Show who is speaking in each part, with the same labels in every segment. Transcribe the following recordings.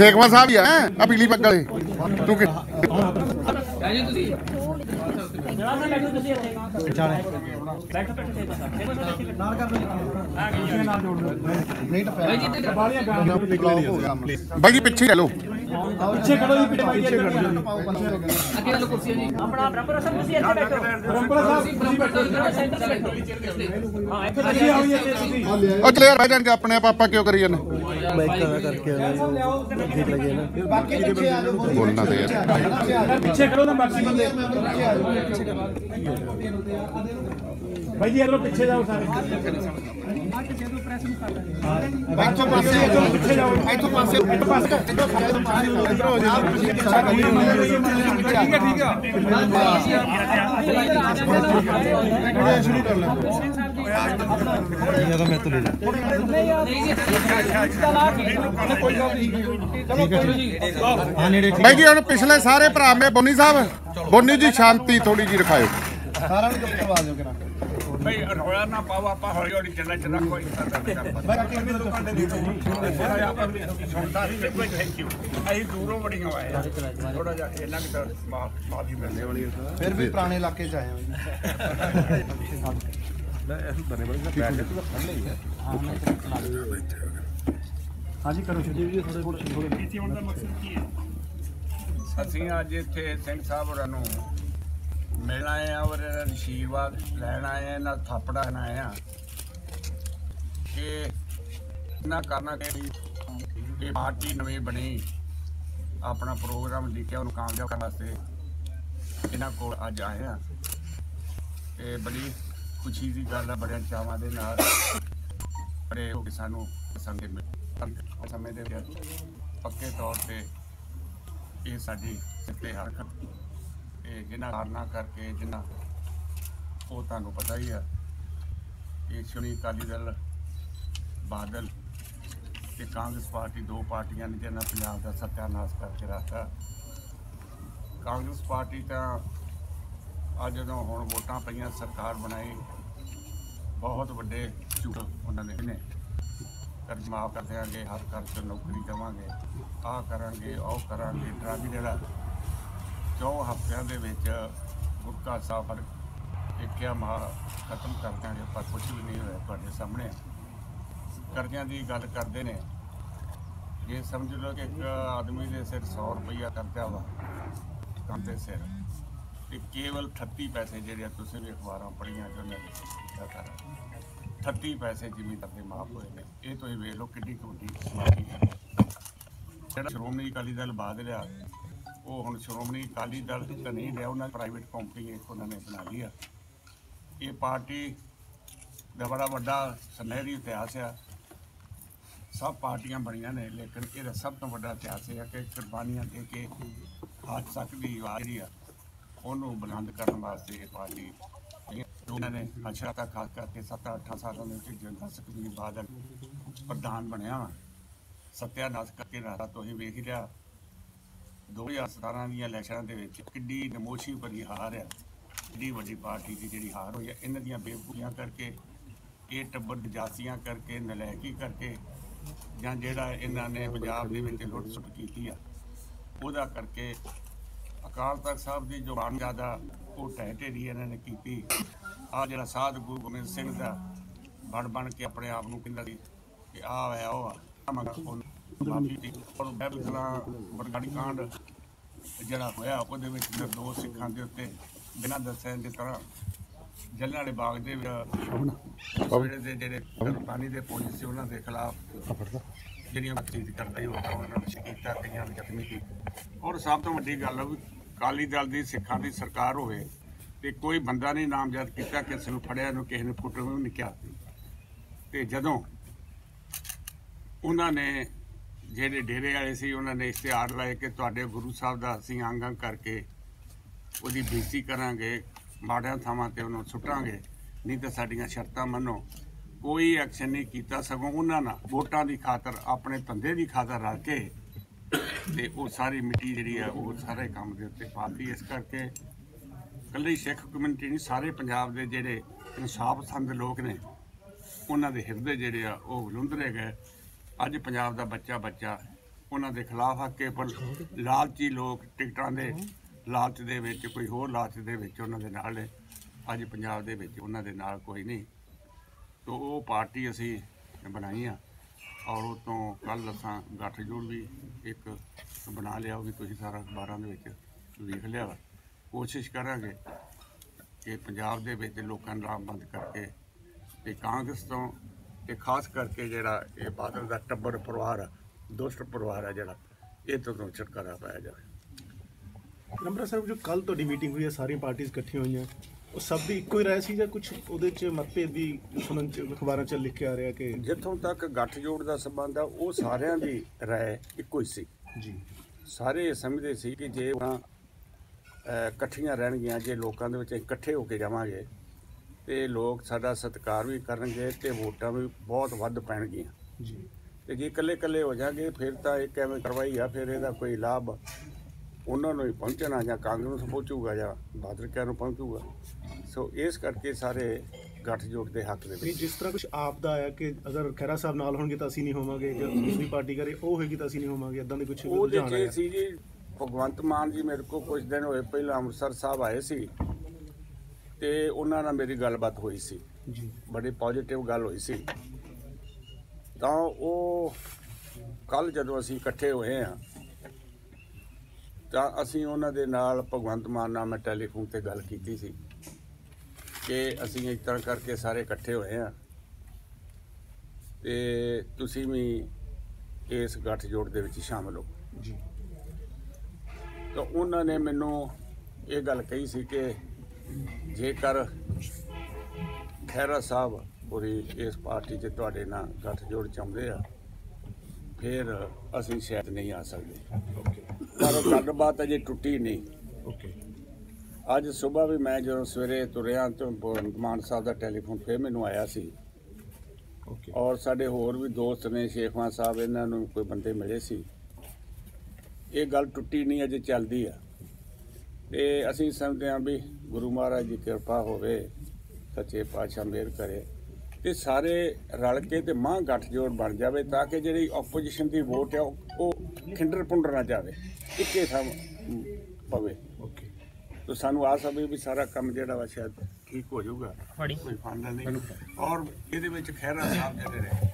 Speaker 1: ਸੇਖਵਾ ਸਾਹਿਬ ਹੀ ਆ ਆ ਪੀਲੀ ਪੱਗ ਵਾਲੇ। ਤੂੰ ਕਿ ਬਾਈ ਜੀ ਪਿੱਛੇ ਲੈ ਲਓ।
Speaker 2: ਪਿੱਛੇ ਖੜੋ ਜੀ ਪਿੱਛੇ
Speaker 3: ਅੱਗੇ ਵਾਲੋ ਕੁਰਸੀਆਂ ਜੀ।
Speaker 4: ਆਪਣਾ ਬਰਾਬਰ ਸਭ ਤੁਸੀਂ ਇੱਥੇ ਬੈਠੋ।
Speaker 2: ਪਰੰਪਰਾ ਸਾਹਿਬ ਤੁਸੀਂ ਬੈਠੋ
Speaker 4: ਸੈਂਟਰ ਬੈਠੋ ਹਾਂ ਇੱਥੇ
Speaker 2: ਅਸੀਂ ਆਓ ਇੱਥੇ ਤੁਸੀਂ
Speaker 1: ਉਹ ਚਲੇ ਯਾਰ ਬਹਿ ਜਾਣਗੇ ਆਪਣੇ ਆਪ ਆਪਾਂ ਕਿਉਂ ਕਰੀ ਜਾਂਦੇ?
Speaker 2: ਬਾਕੀ ਪਿੱਛੇ ਆ ਜਾਓ
Speaker 1: ਬੋਲਣਾ ਤੇ ਯਾਰ
Speaker 2: ਪਿੱਛੇ ਖੜੋ ਨਾ ਬਾਕੀ ਬੰਦੇ। ਭਾਈ ਜੀ ਇਧਰੋਂ ਪਿੱਛੇ ਜਾਓ ਸਾਰੇ। ਇੱਥੋਂ ਪਾਸੇ ਇੱਥੋਂ ਪਿੱਛੇ ਜਾਓ। ਇੱਥੋਂ ਪਾਸੇ। ਇੱਥੋਂ ਪਾਸੇ ਇੱਧਰ ਹੋ ਜਾਓ। ਠੀਕ ਹੈ ਠੀਕ ਹੈ। ਸ਼ੁਰੂ ਕਰ ਲੈ
Speaker 1: ਬਾਈ ਜੀ ਹੁਣ ਪਿਛਲੇ ਸਾਰੇ ਭਰਾ ਮੇ ਬੋਨੀ ਸਾਹਿਬ। ਬੋਨੀ ਜੀ ਸ਼ਾਂਤੀ ਥੋੜੀ ਜੀ ਰਖਾਇਓ।
Speaker 2: ਸਾਰਿਆਂ ਨੂੰ ਚੁੱਪ ਕਰਵਾ ਦਿਓ ਕਿਰਾ।
Speaker 5: ਬਈ ਰੌਲਾ ਨਾ ਪਾਓ ਆਪਾਂ ਹੌਲੀ ਹੌਲੀ ਚੱਲਣਾ ਚੱਲਣਾ ਕੋਈ ਸੁਣਦਾ ਸੀ ਕੋਈ ਥੈਂਕ ਯੂ ਅਸੀਂ ਦੂਰੋਂ ਬੜੀਆਂ ਆਏ ਆ। ਥੋੜਾ ਜਿਹਾ ਇਹਨਾਂ ਕਿ ਮਾਫੀ ਮਿਲਦੇ ਵਾਲੀ
Speaker 2: ਫਿਰ ਵੀ ਪੁਰਾਣੇ ਇਲਾਕੇ ਚ ਆਏ ਹਾਂ। ਜੀ ਹਾਂਜੀ ਕਰੋ ਸ਼ੁਰੂ। ਜੀ ਥੋੜੇ ਥੋੜੇ
Speaker 5: ਅਸੀਂ ਅੱਜ ਇੱਥੇ ਸਿੰਘ ਸਾਹਿਬ ਹੋਰਾਂ ਨੂੰ ਮਿਲਣ ਆਏ ਆ ਔਰ ਇਹਨਾਂ ਦਾ ਆਸ਼ੀਰਵਾਦ ਲੈਣ ਆਏ ਆ, ਇਹਨਾਂ ਦਾ ਥਾਪੜਾ ਲੈਣ ਆਏ ਆ। ਕਿ ਨਾ ਕਰਨਾ ਕਿ ਇਹ ਪਾਰਟੀ ਨਵੀਂ ਬਣੀ, ਆਪਣਾ ਪ੍ਰੋਗਰਾਮ ਲਿਖਿਆ, ਉਹਨੂੰ ਕਾਮਯਾਬ ਕਰਨ ਵਾਸਤੇ ਇਹਨਾਂ ਕੋਲ ਅੱਜ ਆਏ ਆ। ਤੇ ਬੜੀ ਖੁਸ਼ੀ ਦੀ ਗੱਲ ਆ, ਬੜਿਆਂ ਚਾਵਾਂ ਦੇ ਨਾਲ ਬੜੇ ਹੋ ਕੇ ਸਾਨੂੰ ਸੰਗੇ ਮਿਲ। ਸਮੇਂ ਦੇ ਵਿੱਚ ਪੱਕੇ ਤੌਰ ਤੇ ਇਹ ਸਾਡੀ ਸਿੱਤੇ ਹਰਕਤ ਇਹ ਜਿਨ੍ਹਾਂ ਕਾਰਨਾਂ ਕਰਕੇ ਜਿਨ੍ਹਾਂ ਉਹ ਤੁਹਾਨੂੰ ਪਤਾ ਹੀ ਆ, ਇਹ ਸ਼੍ਰੋਮਣੀ ਅਕਾਲੀ ਦਲ, ਬਾਦਲ ਤੇ ਕਾਂਗਰਸ ਪਾਰਟੀ ਦੋ ਪਾਰਟੀਆਂ ਨੇ ਜਿਹਨਾਂ ਪੰਜਾਬ ਦਾ ਸੱਤਿਆਨਾਸ਼ ਕਰਕੇ ਰੱਖਤਾ। ਕਾਂਗਰਸ ਪਾਰਟੀ ਤਾਂ ਅੱਜ ਜਦੋਂ ਹੁਣ ਵੋਟਾਂ ਪਈਆਂ, ਸਰਕਾਰ ਬਣਾਈ, ਬਹੁਤ ਵੱਡੇ ਝੂਠ ਉਹਨਾਂ ਨੇ ਨੇ। ਕਰਜ਼ ਮਾਫ ਕਰ ਦਿਆਂਗੇ ਹਰ ਘਰ 'ਚ ਨੌਕਰੀ ਦੇਵਾਂਗੇ, ਆਹ ਕਰਾਂਗੇ, ਉਹ ਕਰਾਂਗੇ ਡਰਾਮੀ ਜਿਹੜਾ ਚੌ ਹਫ਼ਤਿਆਂ ਦੇ ਵਿੱਚ ਗੁਟਕਾ ਸਾਫਰ ਇੱਕਿਆ ਮਾ ਖਤਮ ਕਰ ਦਿਆਂਗੇ ਪਰ ਕੁਝ ਵੀ ਨਹੀਂ ਹੋਇਆ ਤੁਹਾਡੇ ਸਾਹਮਣੇ। ਕਰਜ਼ਿਆਂ ਦੀ ਗੱਲ ਕਰਦੇ ਨੇ। ਇਹ ਸਮਝ ਲਓ ਕਿ ਇੱਕ ਆਦਮੀ ਦੇ ਸਿਰ 100 ਰੁਪਈਆ ਕਰਜ਼ਾ ਵਾ, ਕੰਮ ਦੇ ਸਿਰ, ਤੇ ਕੇਵਲ 38 ਪੈਸੇ ਜਿਹੜੇ ਤੁਸੀਂ ਵੀ ਅਖਬਾਰਾਂ ਪੜ੍ਹੀਆਂ ਜੋ ਨੇ ਲਿਖਿਆ ਕਰ 38 ਪੈਸੇ ਜ਼ਿਮੀਂਦਾਰ ਦੇ ਮਾਫ ਹੋਏ ਨੇ। ਇਹ ਤੁਸੀਂ ਵੇਖ ਲਓ ਕਿੱਡੀ ਵੱਡੀ ਮਾਫੀ ਹੈ। ਜਿਹੜਾ ਸ਼੍ਰੋਮਣੀ ਅਕਾਲੀ ਦਲ ਬਾਦ ਲਿਆ ਉਹ ਹੁਣ ਸ਼੍ਰੋਮਣੀ ਅਕਾਲੀ ਦਲ ਤਾਂ ਨਹੀਂ ਲਿਆ ਉਹਨਾਂ ਪ੍ਰਾਈਵੇਟ ਕੰਪਨੀ ਇੱਕ ਉਹਨਾਂ ਨੇ ਬਣਾ ਲਈ ਆ। ਇਹ ਪਾਰਟੀ ਦਾ ਬੜਾ ਵੱਡਾ ਸੁਨਹਿਰੀ ਇਤਿਹਾਸ ਆ। ਸਭ ਪਾਰਟੀਆਂ ਬਣੀਆਂ ਨੇ, ਲੇਕਿਨ ਇਹਦਾ ਸਭ ਤੋਂ ਵੱਡਾ ਇਤਿਹਾਸ ਇਹ ਆ ਕਿ ਕੁਰਬਾਨੀਆਂ ਦੇ ਕੇ ਅੱਜ ਤੱਕ ਦੀ ਆਵਾਜ਼ ਆ, ਉਹਨੂੰ ਬੁਲੰਦ ਕਰਨ ਵਾਸਤੇ ਇਹ ਪਾਰਟੀ ਉਹਨਾਂ ਨੇ ਅਸ਼ਰਾ ਤੱਕ ਖਾਸ ਕਰਕੇ 7-8 ਸਾਲਾਂ ਦੇ ਵਿੱਚ ਜਨਤਾ ਸੁਖਬੀਰ ਬਾਦਲ ਪ੍ਰਧਾਨ ਬਣਿਆ ਵਾ। ਸਤਿਆਨਾਸ਼ ਕਰਕੇ ਰਾਤਾ ਤੁਸੀਂ ਵੇਖ ਹੀ ਲਿਆ। 2017 ਦੀਆਂ ਇਲੈਕਸ਼ਨਾਂ ਦੇ ਵਿੱਚ ਕਿੱਡੀ ਨਮੋਸ਼ੀ ਭਰੀ ਹਾਰ ਆ ਕਿੱਡੀ ਵੱਡੀ ਪਾਰਟੀ ਦੀ ਜਿਹੜੀ ਹਾਰ ਹੋਈ ਆ ਇਹਨਾਂ ਦੀਆਂ ਬੇਵਕੂਫੀਆਂ ਕਰਕੇ, ਇਹ ਟੱਬਰ ਜਾਸੀਆਂ ਕਰਕੇ, ਨਲਾਇਕੀ ਕਰਕੇ ਜਾਂ ਜਿਹੜਾ ਇਹਨਾਂ ਨੇ ਪੰਜਾਬ ਦੇ ਵਿੱਚ ਲੁੱਟ ਸੁੱਟ ਕੀਤੀ ਆ, ਉਹਦਾ ਕਰਕੇ ਅਕਾਲ ਤਖਤ ਸਾਹਿਬ ਦੀ ਜੋ ਜ਼ਿਆਦਾ ਉਹ ਢਹਿ ਢੇਰੀ ਇਹਨਾਂ ਨੇ ਕੀਤੀ। ਆ ਜਿਹੜਾ ਸਾਧ ਗੁਰੂ ਗੋਬਿੰਦ ਸਿੰਘ ਦਾ ਬਣ ਬਣ ਕੇ ਆਪਣੇ ਆਪ ਨੂੰ ਕਹਿੰਦਾ ਸੀ ਕਿ ਆ ਹੈ, ਉਹ ਆ। ਮਗਾ ਮਾਫੀ ਦੀ ਬਰਗਾੜੀ ਕਾਂਡ ਜਿਹੜਾ ਹੋਇਆ, ਉਹਦੇ ਵਿੱਚ ਦੋ ਸਿੱਖਾਂ ਦੇ ਉੱਤੇ ਬਿਨਾਂ ਦੱਸੇ ਦੀ ਤਰ੍ਹਾਂ ਜੱਲਾਂ ਵਾਲੇ ਬਾਗ ਦੇ ਵਿੱਚ ਜਿਹੜੇ ਦੇ ਜਿਹੜੇ ਪਾਣੀ ਦੇ ਪੁਲਿਸ ਸੀ, ਉਹਨਾਂ ਦੇ ਖਿਲਾਫ ਜਿਹੜੀਆਂ ਚੀਜ਼ ਕਰਦਾ ਹੀ ਉਹ ਉਹਨਾਂ ਨੇ ਸ਼ਹੀਦਾਂ ਕਈਆਂ ਨੂੰ ਜ਼ਖਮੀ ਕੀਤੀ। ਔਰ ਸਭ ਤੋਂ ਵੱਡੀ ਗੱਲ ਵੀ ਅਕਾਲੀ ਦਲ ਦੀ ਸਿੱਖਾਂ ਦੀ ਸਰਕਾਰ ਹੋਵੇ ਤੇ ਕੋਈ ਬੰਦਾ ਨਹੀਂ ਨਾਮਜ਼ਦ ਕੀਤਾ, ਕਿਸੇ ਨੂੰ ਫੜਿਆ, ਨੂੰ ਕਿਸੇ ਨੂੰ ਫੁੱਟ ਨੂੰ ਨਹੀਂ ਕਿਹਾ। ਤੇ ਜਦੋਂ ਉਹਨਾਂ ਨੇ ਜਿਹੜੇ ਡੇਰੇ ਵਾਲੇ ਸੀ, ਉਹਨਾਂ ਨੇ ਇਸ਼ਤਿਹਾਰ ਲਾਏ ਕਿ ਤੁਹਾਡੇ ਗੁਰੂ ਸਾਹਿਬ ਦਾ ਅਸੀਂ ਅੰਗ ਅੰਗ ਕਰਕੇ ਉਹਦੀ ਬੇਇੱਜ਼ਤੀ ਕਰਾਂਗੇ, ਮਾੜਿਆਂ ਥਾਵਾਂ ਤੇ ਉਹਨੂੰ ਸੁੱਟਾਂਗੇ। ਨਹੀਂ ਤਾਂ ਸਾਡੀਆਂ ਸ਼ਰਤਾਂ ਮੰਨੋ। ਕੋਈ ਐਕਸ਼ਨ ਨਹੀਂ ਕੀਤਾ, ਸਗੋਂ ਉਹਨਾਂ ਨਾਲ ਵੋਟਾਂ ਦੀ ਖਾਤਰ, ਆਪਣੇ ਧੰਦੇ ਦੀ ਖਾਤਰ ਰਲ ਕੇ ਤੇ ਉਹ ਸਾਰੀ ਮਿੱਟੀ ਜਿਹੜੀ ਆ, ਉਹ ਸਾਰੇ ਕੰਮ ਦੇ ਉੱਤੇ ਪਾਤੀ ਇਸ ਕਰਕੇ ਇਕੱਲੀ ਸਿੱਖ ਕਮਿਊਨਿਟੀ ਨਹੀਂ, ਸਾਰੇ ਪੰਜਾਬ ਦੇ ਜਿਹੜੇ ਇਨਸਾਫ ਪਸੰਦ ਲੋਕ ਨੇ, ਉਹਨਾਂ ਦੇ ਹਿਰਦੇ ਜਿਹੜੇ ਆ, ਉਹ ਵਲੁੰਦਰੇ ਗਏ। ਅੱਜ ਪੰਜਾਬ ਦਾ ਬੱਚਾ ਬੱਚਾ, ਉਹਨਾਂ ਦੇ ਖਿਲਾਫ ਆ ਕਿ ਪਰ ਲਾਲਚੀ ਲੋਕ ਟਿਕਟਾਂ ਦੇ ਲਾਲਚ ਦੇ ਵਿੱਚ, ਕੋਈ ਹੋਰ ਲਾਲਚ ਦੇ ਵਿੱਚ ਉਹਨਾਂ ਦੇ ਨਾਲ ਨੇ। ਅੱਜ ਪੰਜਾਬ ਦੇ ਵਿੱਚ ਉਹਨਾਂ ਦੇ ਨਾਲ ਕੋਈ ਨਹੀਂ। ਤੋ ਉਹ ਪਾਰਟੀ ਅਸੀਂ ਬਣਾਈ ਆ ਔਰ ਉਹ ਤੋਂ ਕੱਲ ਅਸਾਂ ਗੱਠਜੋੜ ਵੀ ਇੱਕ ਬਣਾ ਲਿਆ, ਉਹ ਵੀ ਤੁਸੀਂ ਸਾਰਾ ਅਖਬਾਰਾਂ ਦੇ ਵਿੱਚ ਲਿਖ ਲਿਆ ਵਾ। ਕੋਸ਼ਿਸ਼ ਕਰਾਂਗੇ ਕਿ ਪੰਜਾਬ ਦੇ ਵਿੱਚ ਲੋਕਾਂ ਨੂੰ ਰਾਮਬੰਦ ਕਰਕੇ ਤੇ ਕਾਂਗਰਸ ਤੋਂ ਤੇ ਖਾਸ ਕਰਕੇ ਜਿਹੜਾ ਇਹ ਬਾਦਲ ਦਾ ਟੱਬਰ ਪਰਿਵਾਰ ਆ ਦੁਸ਼ਟ ਪਰਿਵਾਰ ਆ ਜਿਹੜਾ ਇਹ ਤੋਂ ਛੁਟਕਾਰਾ ਪਾਇਆ ਜਾਵੇ।
Speaker 2: ਨੰਬਰ ਸਾਹਿਬ ਜੋ ਕੱਲ ਤੁਹਾਡੀ ਮੀਟਿੰਗ ਹੋਈ ਹੈ ਸਾਰੀਆਂ ਪਾਰਟੀਆਂ ਇਕੱਠੀਆਂ ਹੋਈਆਂ ਉਹ ਸਭ ਦੀ ਇੱਕੋ ਹੀ ਰਾਏ ਸੀ ਜਾਂ ਕੁਝ ਉਹਦੇ ਚ ਮਤਭੇਦ ਵੀ ਸੁਣਨ ਚ ਅਖਬਾਰਾਂ ਚ ਲਿਖ ਕੇ ਆ ਰਿਹਾ ਕਿ
Speaker 5: ਜਿੱਥੋਂ ਤੱਕ ਗੱਠਜੋੜ ਦਾ ਸੰਬੰਧ ਆ ਉਹ ਸਾਰਿਆਂ ਦੀ ਰਾਏ ਇੱਕੋ ਹੀ ਸੀ।
Speaker 2: ਜੀ।
Speaker 5: ਸਾਰੇ ਇਹ ਸਮਝਦੇ ਸੀ ਕਿ ਜੇ ਉਹਨਾਂ ਇਕੱਠੀਆਂ ਰਹਿਣਗੀਆਂ ਜੇ ਲੋਕਾਂ ਦੇ ਵਿੱਚ ਇਕੱਠੇ ਹੋ ਕੇ ਜਾਵਾਂਗੇ ਤੇ ਲੋਕ ਸਾਡਾ ਸਤਿਕਾਰ ਵੀ ਕਰਨਗੇ ਤੇ ਵੋਟਾਂ ਵੀ ਬਹੁਤ ਵੱਧ ਪੈਣਗੀਆਂ।
Speaker 2: ਜੀ।
Speaker 5: ਤੇ ਜੇ ਇਕੱਲੇ ਇਕੱਲੇ ਹੋ ਜਾਗੇ ਫਿਰ ਤਾਂ ਇੱਕ ਐਵੇਂ ਕਰਵਾਈ ਆ ਫਿਰ ਇਹਦਾ ਕੋਈ ਲਾਭ ਉਹਨਾਂ ਨੂੰ ਹੀ ਪਹੁੰਚਣਾ ਜਾਂ ਕਾਂਗਰਸ ਨੂੰ ਪਹੁੰਚੂਗਾ ਜਾਂ ਬਾਦਲ ਕਿਆਂ ਨੂੰ ਪਹੁੰਚੂਗਾ। ਸੋ ਇਸ ਕਰਕੇ ਸਾਰੇ ਗੱਠਜੋੜ ਦੇ ਹੱਕ ਦੇ ਵਿੱਚ।
Speaker 2: ਜਿਸ ਤਰ੍ਹਾਂ ਕੁਝ ਆਪ ਦਾ ਆਇਆ ਕਿ ਅਗਰ ਖੈਰਾ ਸਾਹਿਬ ਨਾਲ ਹੋਣਗੇ ਤਾਂ ਅਸੀਂ ਨਹੀਂ ਹੋਵਾਂਗੇ ਜਾਂ ਦੂਸਰੀ ਪਾਰਟੀ ਕਰੇ ਉਹ ਹੋਏਗੀ ਤਾਂ ਅਸੀਂ ਨਹੀਂ ਹੋਵਾਂਗੇ ਇਦਾਂ ਦੇ ਕੁਝ ਆਇਆ
Speaker 5: ਇਹ ਸੀ ਜੀ ਭਗਵੰਤ ਮਾਨ ਜੀ ਮੇਰੇ ਕੋਲ ਕੁਝ ਦਿਨ ਹੋਏ ਪਹਿਲਾਂ ਅੰਮ੍ਰਿਤਸਰ ਸਾਹਿਬ ਆਏ ਸੀ। ਤੇ ਉਹਨਾਂ ਨਾਲ ਮੇਰੀ ਗੱਲਬਾਤ ਹੋਈ ਸੀ।
Speaker 2: ਜੀ।
Speaker 5: ਬੜੀ ਪੋਜ਼ਿਟਿਵ ਗੱਲ ਹੋਈ ਸੀ। ਤਾਂ ਉਹ ਕੱਲ ਜਦੋਂ ਅਸੀਂ ਇਕੱਠੇ ਹੋਏ ਆ ਤਾਂ ਅਸੀਂ ਉਹਨਾਂ ਦੇ ਨਾਲ ਭਗਵੰਤ ਮਾਨ ਨਾਲ ਮੈਂ ਟੈਲੀਫੋਨ ਤੇ ਗੱਲ ਕੀਤੀ ਸੀ ਕਿ ਅਸੀਂ ਇਸ ਤਰ੍ਹਾਂ ਕਰਕੇ ਸਾਰੇ ਇਕੱਠੇ ਹੋਏ ਆ ਤੇ ਤੁਸੀਂ ਵੀ ਇਸ ਗੱਠਜੋੜ ਦੇ ਵਿੱਚ ਸ਼ਾਮਲ ਹੋ।
Speaker 2: ਜੀ।
Speaker 5: ਤਾਂ ਉਹਨਾਂ ਨੇ ਮੈਨੂੰ ਇਹ ਗੱਲ ਕਹੀ ਸੀ ਕਿ ਜੇਕਰ ਖਹਿਰਾ ਸਾਹਿਬ ਪੂਰੀ ਇਸ ਪਾਰਟੀ 'ਚ ਤੁਹਾਡੇ ਨਾਲ ਗੱਠਜੋੜ ਚਾਹੁੰਦੇ ਆ ਫਿਰ ਅਸੀਂ ਸ਼ਾਇਦ ਨਹੀਂ ਆ ਸਕਦੇ। ਪਰ ਗੱਲਬਾਤ ਅਜੇ ਟੁੱਟੀ ਨਹੀਂ।
Speaker 2: ਓਕੇ
Speaker 5: ਅੱਜ ਸਵੇਰ ਵੀ ਮੈਂ ਜਦੋਂ ਸਵੇਰੇ ਤੁਰਿਆ ਤਾਂ ਮਾਨ ਸਾਹਿਬ ਦਾ ਟੈਲੀਫੋਨ ਫਿਰ ਮੈਨੂੰ ਆਇਆ ਸੀ।
Speaker 2: ਓਕੇ
Speaker 5: ਔਰ ਸਾਡੇ ਹੋਰ ਵੀ ਦੋਸਤ ਨੇ ਸ਼ੇਖਵਾਂ ਸਾਹਿਬ ਇਹਨਾਂ ਨੂੰ ਕੋਈ ਬੰਦੇ ਮਿਲੇ ਸੀ। ਇਹ ਗੱਲ ਟੁੱਟੀ ਨਹੀਂ ਅਜੇ ਚੱਲਦੀ ਆ। ਤੇ ਅਸੀਂ ਸਮਝਦੇ ਹਾਂ ਵੀ ਗੁਰੂ ਮਹਾਰਾਜ ਦੀ ਕਿਰਪਾ ਹੋਵੇ ਸੱਚੇ ਪਾਤਸ਼ਾਹ ਮਿਹਰ ਕਰੇ ਤੇ ਸਾਰੇ ਰਲ ਕੇ ਤੇ ਮਾਂ ਗੱਠਜੋੜ ਬਣ ਜਾਵੇ ਤਾਂ ਕਿ ਜਿਹੜੀ ਆਪੋਜੀਸ਼ਨ ਦੀ ਵੋਟ ਆ ਉਹ- ਖਿੰਡਰ ਪੁੰਡਰ ਨਾ ਜਾਵੇ ਇੱਕੇ ਥਾਂ ਪਵੇ।
Speaker 2: ਓਕੇ
Speaker 5: ਤੋ ਸਾਨੂੰ ਆਸ ਹੈ ਵੀ ਸਾਰਾ ਕੰਮ ਜਿਹੜਾ ਵਾ ਸ਼ਾਇਦ ਠੀਕ ਹੋ ਜਾਊਗਾ। ਕੋਈ ਫਾਂਡਾ ਨਹੀਂ। ਔਰ ਇਹਦੇ ਵਿੱਚ ਖਹਿਰਾ ਸਾਹਿਬ ਜਿਹੜੇ ਨੇ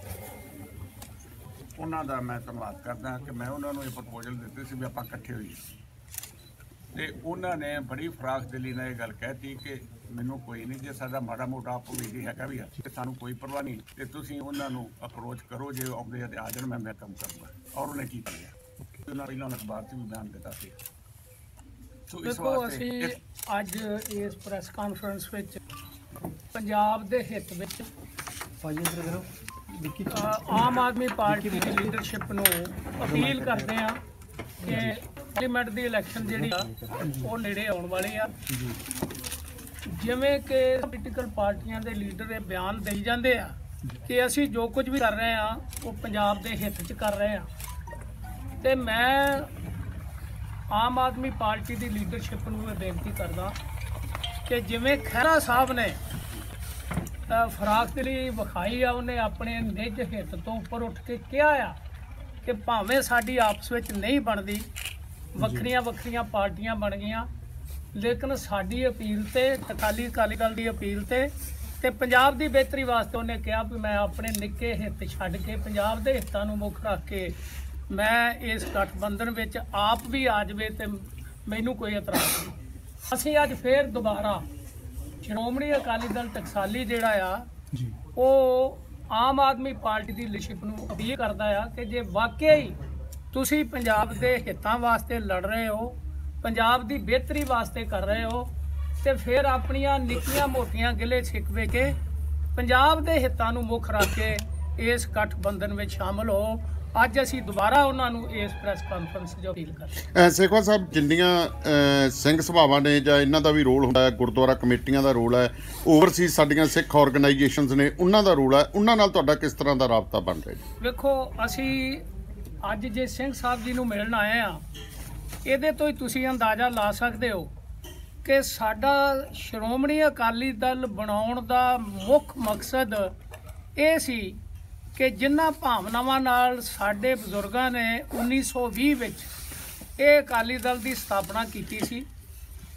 Speaker 5: ਉਹਨਾਂ ਦਾ ਮੈਂ ਧੰਨਵਾਦ ਕਰਦਾ ਕਿ ਮੈਂ ਉਹਨਾਂ ਨੂੰ ਇਹ ਪ੍ਰਪੋਜ਼ਲ ਦਿੱਤੇ ਸੀ ਵੀ ਆਪਾਂ ਇਕੱਠੇ ਹੋਈਏ। ਤੇ ਉਹਨਾਂ ਨੇ ਬੜੀ ਫਰਾਖ ਦਿਲੀ ਨਾਲ ਇਹ ਗੱਲ ਕਹਿਤੀ ਕਿ ਮੈਨੂੰ ਕੋਈ ਨਹੀਂ ਜੇ ਸਾਡਾ ਮਾੜਾ ਮੋਟਾ ਆਪੋਵੀਜੀ ਹੈਗਾ ਵੀ ਤੇ ਸਾਨੂੰ ਕੋਈ ਪਰਵਾਹ ਨਹੀਂ। ਤੇ ਤੁਸੀਂ ਉਹਨਾਂ ਨੂੰ ਅਪਰੋਚ ਕਰੋ ਜੇ ਆਉਂਦੇ ਆ ਤੇ ਆ ਜਾਣ ਮੈਂ ਮੈਂ ਕੰਮ ਕਰੂੰਗਾ। ਔਰ ਉਹਨੇ ਕੀ ਕਰਿਆ ਉਹਨਾਂ ਪਹਿਲਾਂ ਅਖਬਾਰ 'ਚ ਵੀ ਬਿਆਨ ਦਿੱਤਾ ਸੀ। ਸੋ ਇਸ
Speaker 6: ਦੇਖੋ
Speaker 5: ਵਾਸਤੇ
Speaker 6: ਅੱਜ ਇਸ ਪ੍ਰੈਸ ਕਾਨਫਰੰਸ ਵਿੱਚ ਪੰਜਾਬ ਦੇ ਹਿੱਤ ਵਿੱਚ ਆਮ ਆਦਮੀ ਪਾਰਟੀ ਦੀ ਲੀਡਰਸ਼ਿਪ ਨੂੰ ਅਪੀਲ ਕਰਦੇ ਆ ਕਿ ਪਾਰਲੀਮੈਂਟ ਦੀ ਇਲੈਕਸ਼ਨ ਜਿਹੜੀ ਆ, ਉਹ ਨੇੜੇ ਆਉਣ ਵਾਲੀ ਆ। ਜਿਵੇਂ ਕਿ ਪੋਲੀਟੀਕਲ ਪਾਰਟੀਆਂ ਦੇ ਲੀਡਰ ਇਹ ਬਿਆਨ ਦੇਈ ਜਾਂਦੇ ਆ ਕਿ ਅਸੀਂ ਜੋ ਕੁਝ ਵੀ ਕਰ ਰਹੇ ਆ, ਉਹ ਪੰਜਾਬ ਦੇ ਹਿੱਤ 'ਚ ਕਰ ਰਹੇ ਆ। ਤੇ ਮੈਂ ਆਮ ਆਦਮੀ ਪਾਰਟੀ ਦੀ ਲੀਡਰਸ਼ਿਪ ਨੂੰ ਇਹ ਬੇਨਤੀ ਕਰਦਾ ਕਿ ਜਿਵੇਂ ਖਹਿਰਾ ਸਾਹਿਬ ਨੇ ਤਾਂ ਵਿਖਾਈ ਆ, ਉਹਨੇ ਆਪਣੇ ਨਿੱਜ ਹਿੱਤ ਤੋਂ ਉੱਪਰ ਉੱਠ ਕੇ ਕਿਹਾ ਆ ਕਿ ਭਾਵੇਂ ਸਾਡੀ ਆਪਸ ਵਿੱਚ ਨਹੀਂ ਬਣਦੀ ਵੱਖਰੀਆਂ ਵੱਖਰੀਆਂ ਪਾਰਟੀਆਂ ਬਣ ਗਈਆਂ। ਲੇਕਿਨ ਸਾਡੀ ਅਪੀਲ ਤੇ ਅਕਾਲੀ ਅਕਾਲੀ ਦਲ ਦੀ ਅਪੀਲ ਤੇ ਤੇ ਪੰਜਾਬ ਦੀ ਬਿਹਤਰੀ ਵਾਸਤੇ ਉਹਨੇ ਕਿਹਾ ਵੀ ਮੈਂ ਆਪਣੇ ਨਿੱਕੇ ਹਿੱਤ ਛੱਡ ਕੇ ਪੰਜਾਬ ਦੇ ਹਿੱਤਾਂ ਨੂੰ ਮੁੱਖ ਰੱਖ ਕੇ ਮੈਂ ਇਸ ਗਠਬੰਧਨ ਵਿੱਚ ਆਪ ਵੀ ਆ ਜਾਵੇ ਤੇ ਮੈਨੂੰ ਕੋਈ ਇਤਰਾਜ਼ ਨਹੀਂ। ਅਸੀਂ ਅੱਜ ਫੇਰ ਦੁਬਾਰਾ ਸ਼੍ਰੋਮਣੀ ਅਕਾਲੀ ਦਲ ਟਕਸਾਲੀ ਜਿਹੜਾ ਆ
Speaker 2: ਜੀ।
Speaker 6: ਉਹ ਆਮ ਆਦਮੀ ਪਾਰਟੀ ਦੀ ਲੀਡਰਸ਼ਿਪ ਨੂੰ ਅਪੀਲ ਕਰਦਾ ਆ ਕਿ ਜੇ ਵਾਕਿਆ ਹੀ ਤੁਸੀਂ ਪੰਜਾਬ ਦੇ ਹਿੱਤਾਂ ਵਾਸਤੇ ਲੜ ਰਹੇ ਹੋ ਪੰਜਾਬ ਦੀ ਬਿਹਤਰੀ ਵਾਸਤੇ ਕਰ ਰਹੇ ਹੋ ਤੇ ਫਿਰ ਆਪਣੀਆਂ ਨਿੱਕੀਆਂ ਮੋਟੀਆਂ ਗਿਲੇ ਛਿਕਵੇ ਕੇ ਪੰਜਾਬ ਦੇ ਹਿੱਤਾਂ ਨੂੰ ਮੁੱਖ ਰੱਖ ਕੇ ਇਸ ਗਠਬੰਧਨ ਵਿੱਚ ਸ਼ਾਮਲ ਹੋ। ਅੱਜ ਅਸੀਂ ਦੁਬਾਰਾ ਉਹਨਾਂ ਨੂੰ ਇਸ ਪ੍ਰੈਸ ਕਾਨਫਰੰਸ 'ਚ ਅਪੀਲ ਕਰਦੇ ਹਾਂ।
Speaker 1: ਸੇਖਵਾ ਸਾਹਿਬ ਜਿੰਨੀਆਂ ਸਿੰਘ ਸਭਾਵਾਂ ਨੇ ਜਾਂ ਇਹਨਾਂ ਦਾ ਵੀ ਰੋਲ ਹੁੰਦਾ ਹੈ ਗੁਰਦੁਆਰਾ ਕਮੇਟੀਆਂ ਦਾ ਰੋਲ ਹੈ ਓਵਰਸੀਜ਼ ਸਾਡੀਆਂ ਸਿੱਖ ਆਰਗੇਨਾਈਜੇਸ਼ਨਸ ਨੇ ਉਹਨਾਂ ਦਾ ਰੋਲ ਹੈ। ਉਹਨਾਂ ਨਾਲ ਤੁਹਾਡਾ ਕਿਸ ਤਰ੍ਹਾਂ ਦਾ ਰਾਬਤਾ ਬਣ ਰਿਹਾ ਜੀ?
Speaker 6: ਵੇਖੋ ਅਸੀਂ ਅੱਜ ਜੇ ਸਿੰਘ ਸਾਹਿਬ ਜੀ ਨੂੰ ਮਿਲਣ ਆਏ ਆ, ਇਹਦੇ ਤੋਂ ਹੀ ਤੁਸੀਂ ਅੰਦਾਜ਼ਾ ਲਾ ਸਕਦੇ ਹੋ ਕਿ ਸਾਡਾ ਸ਼੍ਰੋਮਣੀ ਅਕਾਲੀ ਦਲ ਬਣਾਉਣ ਦਾ ਮੁੱਖ ਮਕਸਦ ਇਹ ਸੀ ਕਿ ਜਿਨ੍ਹਾਂ ਭਾਵਨਾਵਾਂ ਨਾਲ ਸਾਡੇ ਬਜ਼ੁਰਗਾਂ ਨੇ 1920 ਵਿੱਚ ਇਹ ਅਕਾਲੀ ਦਲ ਦੀ ਸਥਾਪਨਾ ਕੀਤੀ ਸੀ,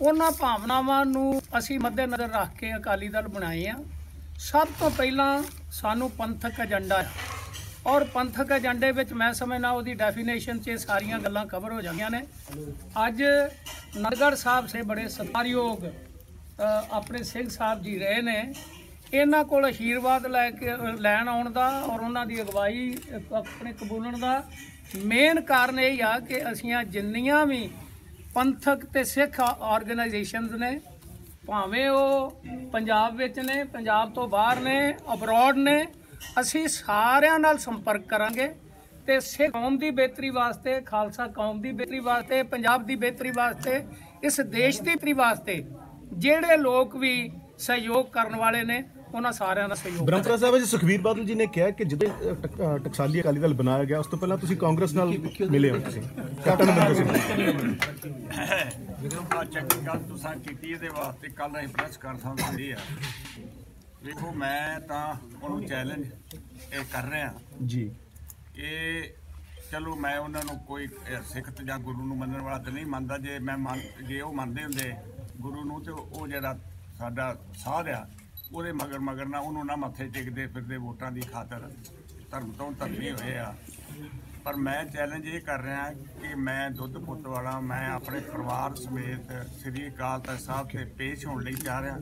Speaker 6: ਉਹਨਾਂ ਭਾਵਨਾਵਾਂ ਨੂੰ ਅਸੀਂ ਮੱਦੇਨਜ਼ਰ ਰੱਖ ਕੇ ਅਕਾਲੀ ਦਲ ਬਣਾਏ ਆ। ਸਭ ਤੋਂ ਪਹਿਲਾਂ ਸਾਨੂੰ ਪੰਥਕ ਏਜੰਡਾ ਹੈ ਔਰ ਪੰਥਕ ਏਜੰਡੇ ਵਿੱਚ ਮੈਂ ਸਮਝਣਾ ਉਹਦੀ ਡੈਫੀਨੇਸ਼ਨ 'ਚ ਇਹ ਸਾਰੀਆਂ ਗੱਲਾਂ ਕਵਰ ਹੋ ਜਾਂਦੀਆਂ ਨੇ। ਅੱਜ ਨਰਗੜ ਸਾਹਿਬ ਸੇ ਬੜੇ ਸਤਿਕਾਰਯੋਗ ਆਪਣੇ ਸਿੰਘ ਸਾਹਿਬ ਜੀ ਰਹੇ ਨੇ। ਇਹਨਾਂ ਕੋਲ ਆਸ਼ੀਰਵਾਦ ਲੈ ਕੇ ਲੈਣ ਆਉਣ ਦਾ ਔਰ ਉਹਨਾਂ ਦੀ ਅਗਵਾਈ ਆਪਣੇ ਕਬੂਲਣ ਦਾ ਮੇਨ ਕਾਰਨ ਇਹ ਆ ਕਿ ਅਸੀਂ ਜਿੰਨੀਆਂ ਵੀ ਪੰਥਕ ਤੇ ਸਿੱਖ ਆਰਗੇਨਾਈਜੇਸ਼ਨਸ ਨੇ, ਭਾਵੇਂ ਉਹ ਪੰਜਾਬ ਵਿੱਚ ਨੇ, ਪੰਜਾਬ ਤੋਂ ਬਾਹਰ ਨੇ ਅਬਰੋਡ ਨੇ ਅਸੀਂ ਸਾਰਿਆਂ ਨਾਲ ਸੰਪਰਕ ਕਰਾਂਗੇ ਤੇ ਸਿੱਖ ਕੌਮ ਦੀ ਬਿਹਤਰੀ ਵਾਸਤੇ ਖਾਲਸਾ ਕੌਮ ਦੀ ਬਿਹਤਰੀ ਵਾਸਤੇ ਪੰਜਾਬ ਦੀ ਬਿਹਤਰੀ ਵਾਸਤੇ ਇਸ ਦੇਸ਼ ਦੀ ਬਿਹਤਰੀ ਵਾਸਤੇ ਜਿਹੜੇ ਲੋਕ ਵੀ ਸਹਿਯੋਗ ਕਰਨ ਵਾਲੇ ਨੇ ਉਹਨਾਂ ਸਾਰਿਆਂ ਦਾ ਸਹਿਯੋਗ
Speaker 2: ਬ੍ਰਹਮਪੁਰਾ ਸਾਹਿਬ ਜੀ ਸੁਖਵੀਰ ਬਾਦਲ ਜੀ ਨੇ ਕਿਹਾ ਕਿ ਜਦੋਂ ਟਕਸਾਲੀ ਅਕਾਲੀ ਦਲ ਬਣਾਇਆ ਗਿਆ ਉਸ ਤੋਂ ਪਹਿਲਾਂ ਤੁਸੀਂ ਕਾਂਗਰਸ ਨਾਲ ਮਿਲੇ ਹੋ। ਤੁਸੀਂ ਕੈਪਟਨ ਅਮਰਿੰਦਰ ਸਿੰਘ
Speaker 5: ਆ ਚੰਗੀ ਗੱਲ ਤੁਸੀਂ ਕੀਤੀ ਇਹਦੇ ਵਾਸਤੇ ਕੱਲ ਅਸੀਂ ਪ੍ਰੈਸ ਕਾਨਫਰੰਸ ਹੁੰਦੀ ਆ ਵੇਖੋ ਮੈਂ ਤਾਂ ਉਹਨੂੰ ਚੈਲੰਜ ਇਹ ਕਰ ਰਿਹਾ।
Speaker 2: ਜੀ।
Speaker 5: ਕਿ ਚਲੋ ਮੈਂ ਉਹਨਾਂ ਨੂੰ ਕੋਈ ਅਹ, ਸਿੱਖ ਤੇ ਜਾਂ ਗੁਰੂ ਨੂੰ ਮੰਨਣ ਵਾਲਾ ਤਾਂ ਨਹੀਂ ਮੰਨਦਾ। ਜੇ ਮੈਂ ਮੰਨ ਜੇ ਉਹ ਮੰਨਦੇ ਹੁੰਦੇ ਗੁਰੂ ਨੂੰ ਤੇ ਉਹ ਜਿਹੜਾ ਸਾਡਾ ਸਾਧ ਆ ਉਹਦੇ ਮਗਰ ਮਗਰ ਨਾ ਉਹਨੂੰ ਨਾ ਮੱਥੇ ਟੇਕਦੇ ਫਿਰਦੇ ਵੋਟਾਂ ਦੀ ਖਾਤਰ ਧਰਮ ਤੋਂ ਧਰਮੀ ਹੋਏ ਆ। ਪਰ ਮੈਂ ਚੈਲੰਜ ਇਹ ਕਰ ਰਿਹਾ ਕਿ ਮੈਂ ਦੁੱਧ ਪੁੱਤ ਵਾਲਾ ਮੈਂ ਆਪਣੇ ਪਰਿਵਾਰ ਸਮੇਤ ਸ੍ਰੀ ਅਕਾਲ ਤਖਤ ਸਾਹਿਬ ਤੇ ਪੇਸ਼ ਹੋਣ ਲਈ ਜਾ ਰਿਹਾ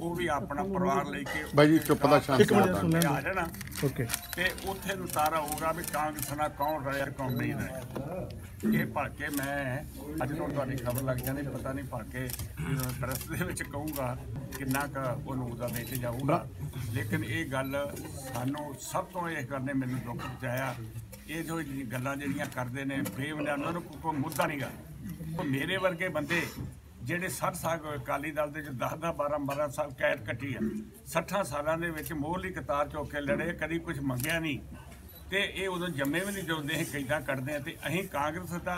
Speaker 5: ਉਹ ਵੀ ਆਪਣਾ ਪਰਿਵਾਰ ਲੈ ਕੇ
Speaker 1: ਬਾਈ ਜੀ ਚੁੱਪ ਦਾ ਸ਼ਾਂਤ
Speaker 5: ਆ ਜਾਣਾ।
Speaker 2: ਓਕੇ।
Speaker 5: ਤੇ ਉੱਥੇ ਨਤਾਰਾ ਹੋਊਗਾ ਵੀ ਕਾਂਗਰਸ ਨਾਲ ਕੌਣ ਰਿਹਾ ਕੌਣ ਨਹੀਂ ਰਿਹਾ। ਇਹ ਭੜ ਕੇ ਮੈਂ ਅੱਜ ਤੋਂ ਤੁਹਾਡੀ ਖਬਰ ਲੱਗ ਜਾਣੀ ਪਤਾ ਨਹੀਂ ਭੜ ਕੇ ਪ੍ਰੈਸ ਦੇ ਵਿੱਚ ਕਹੂੰਗਾ ਕਿੰਨਾ ਕੁ ਉਹਨੂੰ ਉਹਦਾ ਦੇ ਕੇ ਜਾਊਗਾ। ਲੇਕਿਨ ਇਹ ਗੱਲ ਸਾਨੂੰ ਸਭ ਤੋਂ ਇਹ ਗੱਲ ਨੇ ਮੈਨੂੰ ਦੁੱਖ ਪਹੁੰਚਾਇਆ ਇਹ ਜੋ ਜੀ ਗੱਲਾਂ ਜਿਹੜੀਆਂ ਕਰਦੇ ਨੇ ਬੇਵਜ੍ਹਾ ਉਹਨਾਂ ਨੂੰ ਕੋਈ ਮੁੱਦਾ ਨਹੀਂਗਾ ਉਹ ਮੇਰੇ ਵਰਗੇ ਬੰਦੇ ਜਿਹੜੇ 60 ਸਾਲ ਅਕਾਲੀ ਦਲ ਦੇ ਵਿੱਚ 10 10 12 12 ਸਾਲ ਕੈਦ ਕੱਟੀ ਆ 60 ਸਾਲਾਂ ਦੇ ਵਿੱਚ ਮੋਹਰਲੀ ਕਤਾਰ ਚੁੱਕ ਕੇ ਲੜੇ, ਕਦੀ ਕੁਝ ਮੰਗਿਆ ਨਹੀਂ। ਤੇ ਇਹ ਉਦੋਂ ਜੰਮੇ ਵੀ ਨਹੀਂ ਜੋਦੇ ਅਸੀਂ ਕੈਦਾਂ ਕੱਢਦੇ ਆ ਤੇ ਅਸੀਂ ਕਾਂਗਰਸ ਦਾ